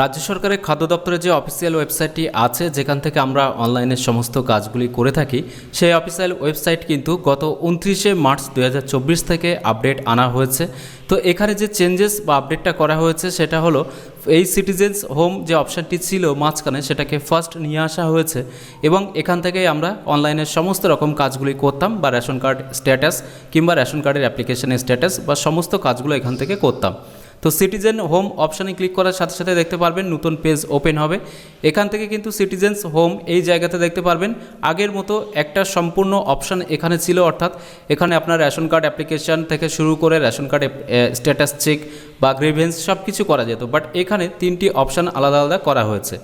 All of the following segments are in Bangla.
রাজ্য সরকারের খাদ্য দপ্তরের যে অফিসিয়াল ওয়েবসাইটটি আছে, যেখান থেকে আমরা অনলাইনের সমস্ত কাজগুলি করে থাকি, সেই অফিসিয়াল ওয়েবসাইট কিন্তু গত উনত্রিশে মার্চ দু হাজার চব্বিশ থেকে আপডেট আনা হয়েছে। তো এখানে যে চেঞ্জেস বা আপডেটটা করা হয়েছে, সেটা হলো এই সিটিজেন্স হোম যে অপশানটি ছিল মাঝখানে, সেটাকে ফার্স্ট নিয়ে আসা হয়েছে এবং এখান থেকেই আমরা অনলাইনের সমস্ত রকম কাজগুলি করতাম বা রেশন কার্ড স্ট্যাটাস কিংবা রেশন কার্ডের অ্যাপ্লিকেশনের স্ট্যাটাস বা সমস্ত কাজগুলো এখান থেকে করতাম। তো সিটিজেন হোম অপশানে ক্লিক করার সাথে সাথে দেখতে পারবেন নতুন পেজ ওপেন হবে। এখান থেকে কিন্তু সিটিজেন্স হোম এই জায়গাতে দেখতে পারবেন। আগের মতো একটা সম্পূর্ণ অপশান এখানে ছিল, অর্থাৎ এখানে আপনার রেশন কার্ড অ্যাপ্লিকেশান থেকে শুরু করে রেশন কার্ডে স্ট্যাটাস চেক বা গ্রিভেন্স সব কিছু করা যেত। বাট এখানে তিনটি অপশান আলাদা আলাদা করা হয়েছে।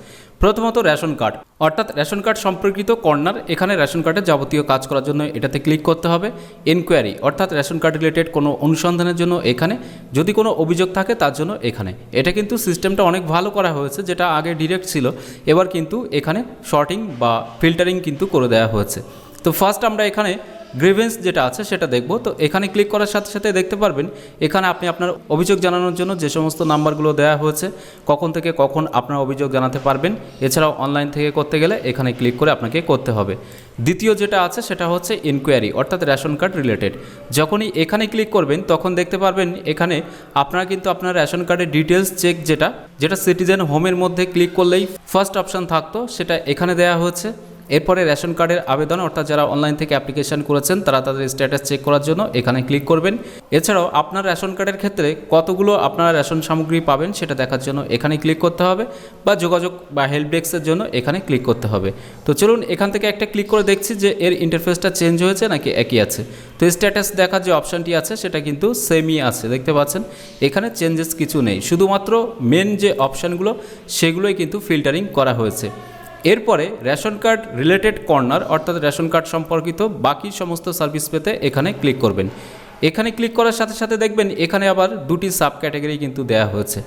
প্রথমত রেশন কার্ড। অর্থাৎ রেশন কার্ড সম্পর্কিত কর্নার, এখানে রেশন কার্ডের যাবতীয় কাজ করার জন্য এটাতে ক্লিক করতে হবে। এনকোয়ারি অর্থাৎ রেশন কার্ড রিলেটেড কোনো অনুসন্ধানের জন্য এখানে। যদি কোনো অভিযোগ থাকে, তার জন্য এখানে। এটা কিন্তু সিস্টেমটা অনেক ভালো করা হয়েছে, যেটা আগে ডিরেক্ট ছিল। এবার কিন্তু এখানে শর্টিং বা ফিল্টারিং কিন্তু করে দেওয়া হয়েছে। তো ফার্স্ট আমরা এখানে গ্রিভেন্স যেটা আছে সেটা দেখব। তো এখানে ক্লিক করার সাথে সাথে দেখতে পারবেন, এখানে আপনি আপনার অভিযোগ জানানোর জন্য যে সমস্ত নাম্বারগুলো দেওয়া হয়েছে, কখন থেকে কখন আপনার অভিযোগ জানাতে পারবেন। এছাড়াও অনলাইন থেকে করতে গেলে এখানে ক্লিক করে আপনাকে করতে হবে। দ্বিতীয় যেটা আছে সেটা হচ্ছে ইনকোয়ারি অর্থাৎ রেশন কার্ড রিলেটেড যখনই এখানে ক্লিক করবেন, তখন দেখতে পারবেন এখানে আপনারা কিন্তু আপনার রেশন কার্ডের ডিটেলস চেক যেটা যেটা সিটিজেন হোমের মধ্যে ক্লিক করলেই ফার্স্ট অপশান থাকতো, সেটা এখানে দেওয়া হচ্ছে এরপরে রেশন কার্ডের আবেদন, অর্থাৎ যারা অনলাইন থেকে অ্যাপ্লিকেশন করেছেন, তারা তাদের স্ট্যাটাস চেক করার জন্য এখানে ক্লিক করবেন। এছাড়াও আপনার রেশন কার্ডের ক্ষেত্রে কতগুলো আপনারা রেশন সামগ্রী পাবেন, সেটা দেখার জন্য এখানে ক্লিক করতে হবে বা যোগাযোগ বা হেল্প ডেস্কের জন্য এখানে ক্লিক করতে হবে। তো চলুন, এখান থেকে একটা ক্লিক করে দেখছি যে এর ইন্টারফেসটা চেঞ্জ হয়েছে নাকি একই আছে। তো স্ট্যাটাস দেখার যে অপশানটি আছে, সেটা কিন্তু সেমই আছে, দেখতে পাচ্ছেন? এখানে চেঞ্জেস কিছু নেই, শুধুমাত্র মেন যে অপশানগুলো সেগুলোই কিন্তু ফিল্টারিং করা হয়েছে। এরপরে রেশন কার্ড রিলেটেড কর্নার, অর্থাৎ রেশন কার্ড সম্পর্কিত বাকি সমস্ত সার্ভিস পেতে এখানে ক্লিক করবেন। এখানে ক্লিক করার সাথে সাথে দেখবেন এখানে আবার দুটি সাব ক্যাটাগরি কিন্তু দেওয়া হয়েছে।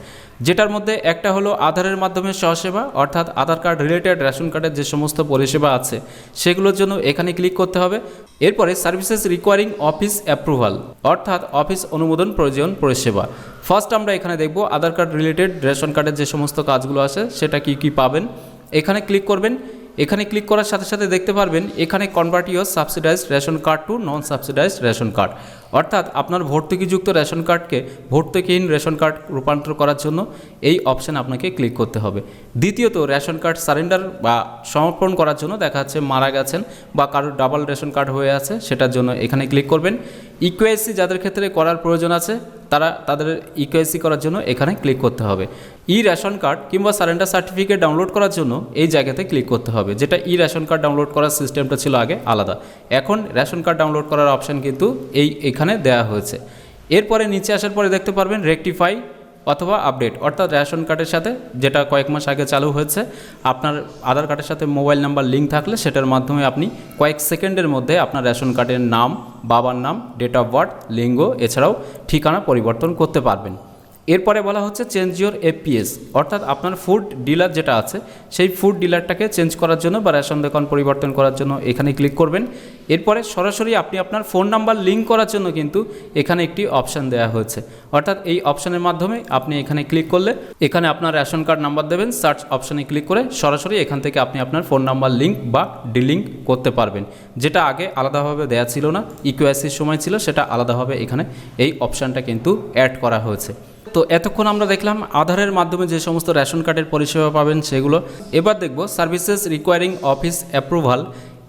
যেটার মধ্যে একটা হলো আধারের মাধ্যমে সহসেবা অর্থাৎ আধার কার্ড রিলেটেড রেশন কার্ডের যে সমস্ত পরিষেবা আছে, সেগুলোর জন্য এখানে ক্লিক করতে হবে। এরপরে সার্ভিসেস রিকোয়ারিং অফিস অ্যাপ্রুভাল, অর্থাৎ অফিস অনুমোদন প্রয়োজন পরিষেবা। ফার্স্ট আমরা এখানে দেখব আধার কার্ড রিলেটেড রেশন কার্ডের যে সমস্ত কাজগুলো আছে, সেটা কি কি পাবেন। এখানে ক্লিক করবেন। এখানে ক্লিক করার সাথে সাথে দেখতে পারবেন, এখানে convert your subsidised ration card to non subsidised ration card অর্থাৎ আপনার ভর্তুকিযুক্ত রেশন কার্ডকে ভর্তুকিহীন রেশন কার্ড রূপান্তর করার জন্য এই অপশান আপনাকে ক্লিক করতে হবে। দ্বিতীয়ত রেশন কার্ড সারেন্ডার বা সমর্পণ করার জন্য দেখা যাচ্ছে মারা গেছেন বা কারোর ডাবল রেশন কার্ড হয়ে আছে, সেটার জন্য এখানে ক্লিক করবেন। ইকুএসসি যাদের ক্ষেত্রে করার প্রয়োজন আছে তারা তাদের ইকুএসসি করার জন্য এখানে ক্লিক করতে হবে। ই রেশন কার্ড কিংবা সারেন্ডার সার্টিফিকেট ডাউনলোড করার জন্য এই জায়গাতে ক্লিক করতে হবে। যেটা ই রেশন কার্ড ডাউনলোড করার সিস্টেমটা ছিল আগে আলাদা। এখন রেশন কার্ড ডাউনলোড করার অপশান কিন্তু এই এখানে দেওয়া হয়েছে। এরপরে নিচে আসার পরে দেখতে পারবেন রেকটিফাই অথবা আপডেট অর্থাৎ রেশন কার্ডের সাথে যেটা কয়েক মাস আগে চালু হয়েছে, আপনার আধার কার্ডের সাথে মোবাইল নাম্বার লিঙ্ক থাকলে সেটার মাধ্যমে আপনি কয়েক সেকেন্ডের মধ্যে আপনার রেশন কার্ডের নাম বাবার নাম ডেট অফ বার্থ লিঙ্গ এছাড়াও ঠিকানা পরিবর্তন করতে পারবেন। এরপরে বলা হচ্ছে চেঞ্জ ইওর এপিএস অর্থাৎ আপনার ফুড ডিলার যেটা আছে, সেই ফুড ডিলারটাকে চেঞ্জ করার জন্য বা রেশন দোকান পরিবর্তন করার জন্য এখানে ক্লিক করবেন। এরপরে সরাসরি আপনি আপনার ফোন নাম্বার লিঙ্ক করার জন্য কিন্তু এখানে একটি অপশান দেওয়া হয়েছে। অর্থাৎ এই অপশানের মাধ্যমে আপনি এখানে ক্লিক করলে এখানে আপনার রেশন কার্ড নাম্বার দেবেন সার্চ অপশানে ক্লিক করে সরাসরি এখান থেকে আপনি আপনার ফোন নাম্বার লিঙ্ক বা ডিলিঙ্ক করতে পারবেন। যেটা আগে আলাদাভাবে দেওয়া ছিল না ইকুএসির সময় ছিল, সেটা আলাদাভাবে এখানে এই অপশানটা কিন্তু অ্যাড করা হয়েছে। তো এতক্ষণ আমরা দেখলাম আধারের মাধ্যমে যে সমস্ত রেশন কার্ডের পরিষেবা পাবেন সেগুলো। এবার দেখব সার্ভিসেস রিকোয়ারিং অফিস অ্যাপ্রুভাল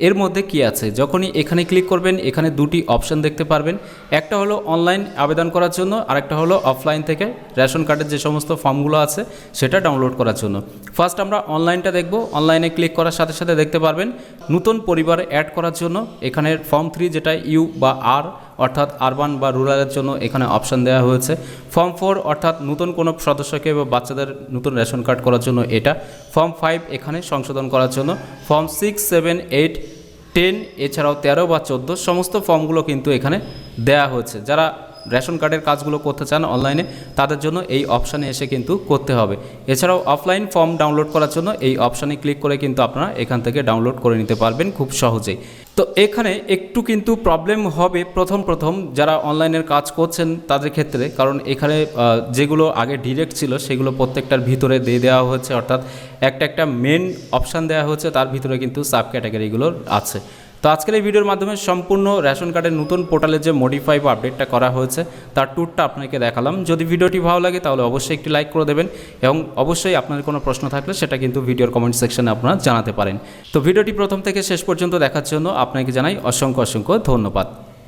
এর মধ্যে কি আছে? যখনই এখানে ক্লিক করবেন, এখানে দুটি অপশন দেখতে পারবেন। একটা হলো অনলাইন আবেদন করার জন্য, আরেকটা হলো অফলাইন থেকে রেশন কার্ডের যে সমস্ত ফর্মগুলো আছে সেটা ডাউনলোড করার জন্য। ফার্স্ট আমরা অনলাইনটা দেখব। অনলাইনে ক্লিক করার সাথে সাথে দেখতে পারবেন, নতুন পরিবার অ্যাড করার জন্য এখানে ফর্ম থ্রি যেটা ইউ বা আর অর্থাৎ আরবান বা রুরালের জন্য এখানে অপশান দেওয়া হয়েছে। ফর্ম ফোর অর্থাৎ নতুন কোনো সদস্যকে বা বাচ্চাদের নতুন রেশন কার্ড করার জন্য এটা। ফর্ম ফাইভ এখানে সংশোধন করার জন্য। Form six seven eight ten এছাড়াও তেরো বা চোদ্দ সমস্ত ফর্মগুলো কিন্তু এখানে দেয়া হয়েছে। যারা রেশন কার্ডের কাজগুলো করতে চান অনলাইনে, তাদের জন্য এই অপশানে এসে কিন্তু করতে হবে। এছাড়াও অফলাইন ফর্ম ডাউনলোড করার জন্য এই অপশানে ক্লিক করে কিন্তু আপনারা এখান থেকে ডাউনলোড করে নিতে পারবেন খুব সহজেই। তো এখানে একটু কিন্তু প্রবলেম হবে প্রথম প্রথম যারা অনলাইনের কাজ করছেন তাদের ক্ষেত্রে, কারণ এখানে যেগুলো আগে ডিরেক্ট ছিল সেগুলো প্রত্যেকটার ভিতরে দিয়ে দেওয়া হয়েছে, অর্থাৎ একটা একটা মেন অপশান দেওয়া হয়েছে, তার ভিতরে কিন্তু সাব ক্যাটাগরিগুলো আছে। তো আজকের এই ভিডিওর মাধ্যমে সম্পূর্ণ রেশন কার্ডের নতুন পোর্টালে যে মডিফাই বা আপডেটটা করা হয়েছে, তার ট্যুরটা আপনাকে দেখালাম। যদি ভিডিওটি ভালো লাগে, তাহলে অবশ্যই একটি লাইক করে দেবেন এবং অবশ্যই আপনার কোনো প্রশ্ন থাকলে সেটা কিন্তু ভিডিওর কমেন্ট সেকশনে আপনারা জানাতে পারেন। তো ভিডিওটি প্রথম থেকে শেষ পর্যন্ত দেখার জন্য আপনাকে জানাই অসংখ্য অসংখ্য ধন্যবাদ।